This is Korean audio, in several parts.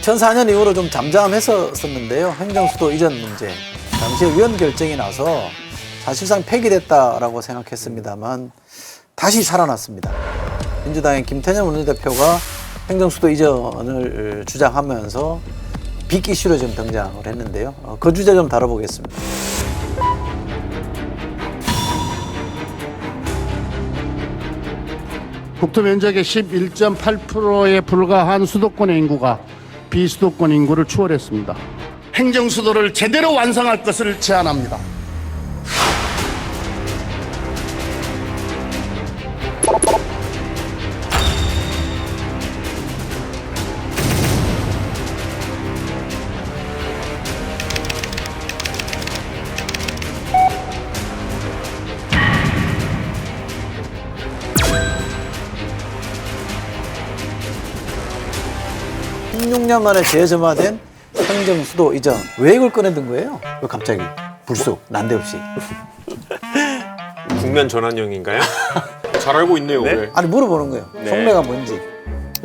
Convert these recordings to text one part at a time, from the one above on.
2004년 이후로 좀 잠잠했었는데요. 행정수도 이전 문제. 당시에 위원 결정이 나서 사실상 폐기됐다라고 생각했습니다만 다시 살아났습니다. 민주당의 김태년 원내대표가 행정수도 이전을 주장하면서 빅 이슈로 지금 등장을 했는데요. 어, 그 주제 좀 다뤄보겠습니다. 국토 면적의 11.8%에 불과한 수도권의 인구가 비수도권 인구를 추월했습니다. 행정 수도를 제대로 완성할 것을 제안합니다. 16년 만에 재점화된 행정 수도 이전. 왜 이걸 꺼내든 거예요? 왜 갑자기 불쑥 난데없이. 국면 전환용인가요? 잘 알고 있네요. 네? 왜? 아니 물어보는 거예요. 네. 속내가 뭔지.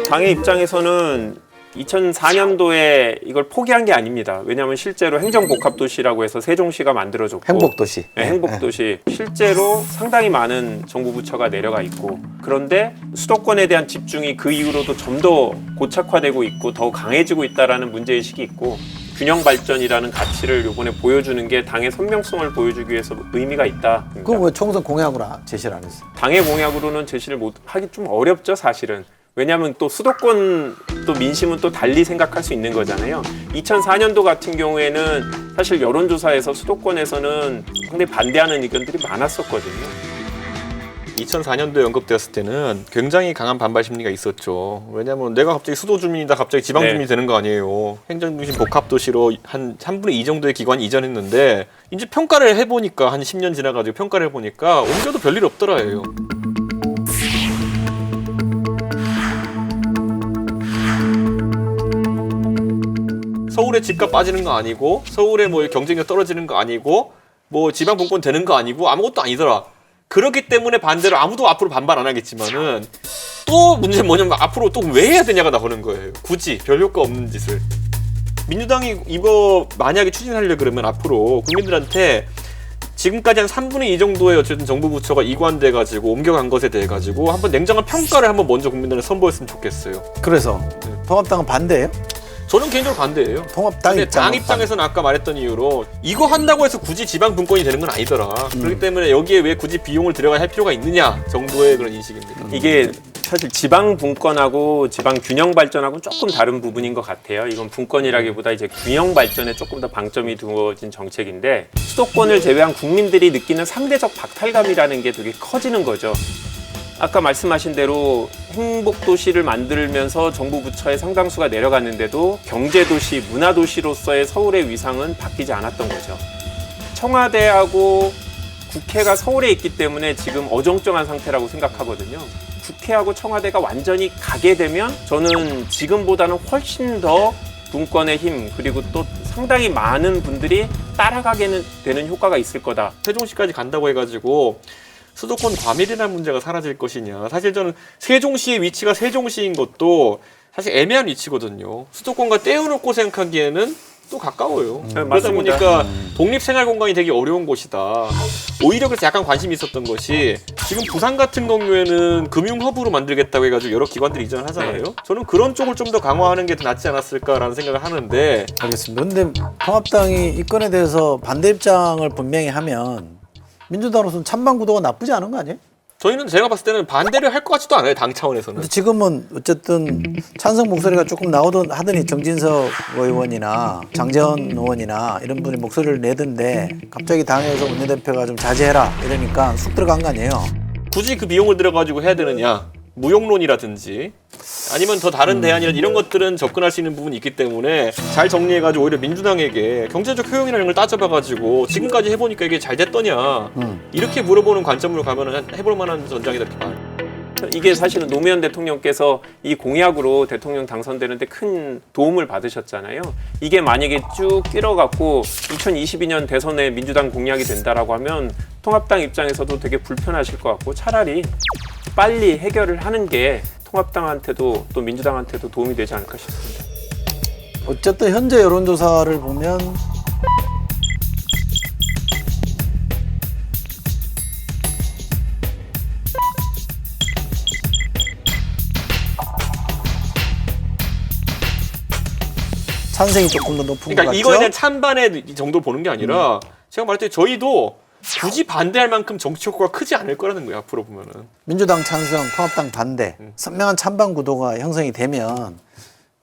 당의 입장에서는 2004년도에 이걸 포기한 게 아닙니다. 왜냐하면 실제로 행정복합도시라고 해서 세종시가 만들어졌고 행복도시. 네, 행복도시 실제로 상당히 많은 정부 부처가 내려가 있고 그런데 수도권에 대한 집중이 그 이후로도 좀 더 고착화되고 있고 더 강해지고 있다라는 문제 의식이 있고 균형 발전이라는 가치를 요번에 보여주는 게 당의 선명성을 보여주기 위해서 의미가 있다. 그럼 왜 총선 공약으로 제시를 안 했어요? 당의 공약으로는 제시를 못 하기 좀 어렵죠 사실은 왜냐하면 또 수도권 또 민심은 또 달리 생각할 수 있는 거잖아요 2004년도 같은 경우에는 사실 여론조사에서 수도권에서는 상당히 반대하는 의견들이 많았었거든요 2004년도에 언급되었을 때는 굉장히 강한 반발 심리가 있었죠. 왜냐하면 내가 갑자기 수도 주민이다 갑자기 지방 네. 주민이 되는 거 아니에요. 행정 중심 복합 도시로 한 3분의 2 정도의 기관이 이전했는데 이제 평가를 해보니까 한 10년 지나가지고 평가를 해보니까 옮겨도 별일 없더라예요. 서울에 집값 빠지는 거 아니고 서울에 뭐 경쟁력 떨어지는 거 아니고 뭐 지방 분권 되는 거 아니고 아무것도 아니더라. 그렇기 때문에 반대로 아무도 앞으로 반발 안 하겠지만은 또 문제는 뭐냐면 앞으로 또 왜 해야 되냐가 나오는 거예요. 굳이 별 효과 없는 짓을. 민주당이 이거 만약에 추진하려 그러면 앞으로 국민들한테 지금까지 한 3분의 2 정도의 어쨌든 정부 부처가 이관돼 가지고 옮겨간 것에 대해 가지고 한번 냉정한 평가를 한번 먼저 국민들한테 선보였으면 좋겠어요. 그래서 통합당은 반대예요? 저는 개인적으로 반대예요. 통합 당 근데 입장 당 입장에서는 아까 말했던 이유로 이거 한다고 해서 굳이 지방 분권이 되는 건 아니더라. 음. 그렇기 때문에 여기에 왜 굳이 비용을 들여가야 할 필요가 있느냐 정도의 그런 인식입니다. 이게 사실 지방 분권하고 지방 균형 발전하고는 조금 다른 부분인 것 같아요. 이건 분권이라기보다 이제 균형 발전에 조금 더 방점이 두어진 정책인데 수도권을 제외한 국민들이 느끼는 상대적 박탈감이라는 게 되게 커지는 거죠. 아까 말씀하신 대로 행복도시를 만들면서 정부 부처의 상당수가 내려갔는데도 경제도시, 문화도시로서의 서울의 위상은 바뀌지 않았던 거죠. 청와대하고 국회가 서울에 있기 때문에 지금 어정쩡한 상태라고 생각하거든요. 국회하고 청와대가 완전히 가게 되면 저는 지금보다는 훨씬 더 분권의 힘 그리고 또 상당히 많은 분들이 따라가게 되는 효과가 있을 거다. 세종시까지 간다고 해가지고 수도권 과밀이라는 문제가 사라질 것이냐. 사실 저는 세종시의 위치가 세종시인 것도 사실 애매한 위치거든요. 수도권과 떼어놓고 생각하기에는 또 가까워요. 네, 그러다 맞습니다. 보니까 독립 생활 공간이 되게 어려운 곳이다. 오히려 그래서 약간 관심이 있었던 것이 지금 부산 같은 경우에는 금융 허브로 만들겠다고 해가지고 여러 기관들이 이전을 하잖아요. 네. 저는 그런 쪽을 좀 더 강화하는 게 더 낫지 않았을까라는 생각을 하는데 알겠습니다. 근데 통합당이 이 건에 대해서 반대 입장을 분명히 하면 민주당으로서는 찬반 구도가 나쁘지 않은 거 아니에요? 저희는 제가 봤을 때는 반대를 할 것 같지도 않아요. 당 차원에서는. 근데 지금은 어쨌든 찬성 목소리가 조금 나오던 하더니 정진석 의원이나 장재원 의원이나 이런 분이 목소리를 내던데 갑자기 당에서 원내대표가 좀 자제해라 이러니까 쑥 들어간 거 아니에요? 굳이 그 비용을 들여가지고 해야 되느냐 무용론이라든지 아니면 더 다른 대안이라 이런 것들은 접근할 수 있는 부분이 있기 때문에 잘 정리해가지고 오히려 민주당에게 경제적 효용이라는 걸 따져봐가지고 지금까지 해보니까 이게 잘 됐더냐 이렇게 물어보는 관점으로 가면 해볼 만한 전장이다 이렇게 봐요. 이게 사실은 노무현 대통령께서 이 공약으로 대통령 당선되는데 큰 도움을 받으셨잖아요. 이게 만약에 쭉 끌어갖고 2022년 대선에 민주당 공약이 된다라고 하면 통합당 입장에서도 되게 불편하실 것 같고 차라리 빨리 해결을 하는 게 통합당한테도 또 민주당한테도 도움이 되지 않을까 싶습니다. 어쨌든 현재 여론조사를 보면 찬성이 조금 더 높은 것 그러니까 같죠? 이거에 대한 찬반의 이 정도 보는 게 아니라 제가 말할 때 저희도 굳이 반대할 만큼 정치 효과가 크지 않을 거라는 거예요. 앞으로 보면은. 민주당 찬성, 통합당 반대, 음. 선명한 찬반 구도가 형성이 되면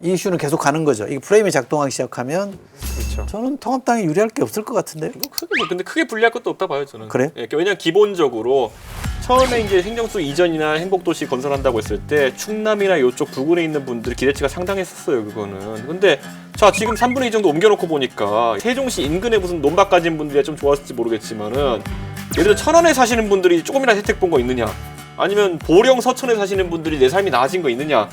이 이슈는 계속 가는 거죠. 이게 프레임이 작동하기 시작하면 그렇죠. 저는 통합당이 유리할 게 없을 것 같은데요. 뭐 크게 뭐 근데 크게 불리할 것도 없다 봐요 저는. 그래요? 예, 왜냐 면 기본적으로 처음에 이제 행정수 이전이나 행복도시 건설한다고 했을 때 충남이나 이쪽 부근에 있는 분들 기대치가 상당했었어요 그거는. 근데 자 지금 3분의 2 정도 옮겨놓고 보니까 세종시 인근에 무슨 논밭 가진 분들이 좀 좋았을지 모르겠지만은 예를 들어 천안에 사시는 분들이 조금이나 혜택 본 거 있느냐? 아니면 보령 서천에 사시는 분들이 내 삶이 나아진 거 있느냐?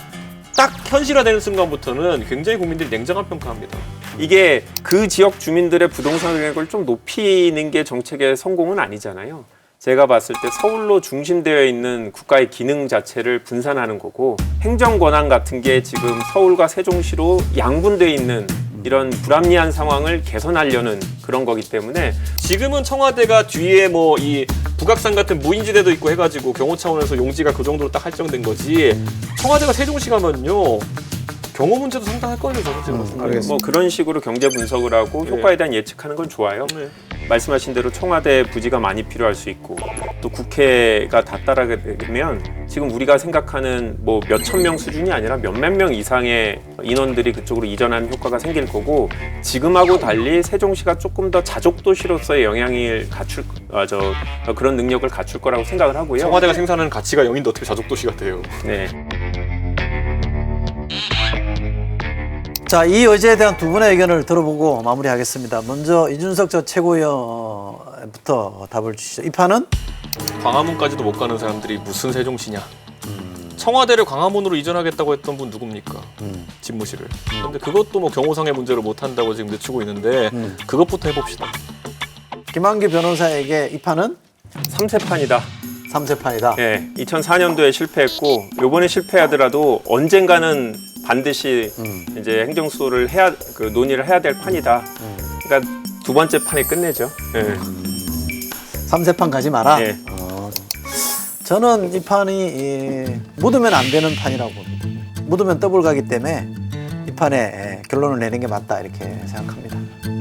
딱 현실화되는 순간부터는 굉장히 국민들이 냉정한 평가합니다. 이게 그 지역 주민들의 부동산 가격을 좀 높이는 게 정책의 성공은 아니잖아요. 제가 봤을 때 서울로 중심되어 있는 국가의 기능 자체를 분산하는 거고 행정 권한 같은 게 지금 서울과 세종시로 양분되어 있는 이런 불합리한 상황을 개선하려는 그런 거기 때문에 지금은 청와대가 뒤에 뭐 이 북악산 같은 무인지대도 있고 해가지고 경호 차원에서 용지가 그 정도로 딱 할정된 거지 청와대가 세종시 가면요 경호 문제도 상당할 거예요 저는 제가 봤을 때. 알겠습니다. 뭐 그런 식으로 경제 분석을 하고 네. 효과에 대한 예측하는 건 좋아요. 네. 말씀하신 대로 청와대 부지가 많이 필요할 수 있고 또 국회가 다 따라가게 되면 지금 우리가 생각하는 뭐 몇천 명 수준이 아니라 몇몇 명 이상의 인원들이 그쪽으로 이전하는 효과가 생길 거고 지금하고 달리 세종시가 조금 더 자족 도시로서의 영향을 갖출 아, 저 어, 그런 능력을 갖출 거라고 생각을 하고요. 청와대가 생산하는 가치가 0인데 어떻게 자족도시가 돼요 네. 자, 이 의제에 대한 두 분의 의견을 들어보고 마무리하겠습니다. 먼저 이준석 전 최고위원부터 답을 주시죠. 이 판은 광화문까지도 못 가는 사람들이 무슨 세종시냐 청와대를 광화문으로 이전하겠다고 했던 분 누굽니까 음. 집무실을 근데 그것도 뭐 경호상의 문제로 못 한다고 지금 늦추고 있는데 음. 그것부터 해봅시다 김한규 변호사에게 이 판은 삼세판이다. 삼세판이다 예, 2004년도에 실패했고 요번에 실패하더라도 언젠가는 반드시 음. 이제 행정수를 해야 그 논의를 해야 될 판이다. 그러니까 두 번째 판에 끝내죠. 예. 삼세판 가지 마라. 예. 어, 저는 이 판이 이, 묻으면 안 되는 판이라고 봅니다. 묻으면 더블 가기 때문에 이 판에 예, 결론을 내는 게 맞다 이렇게 생각합니다.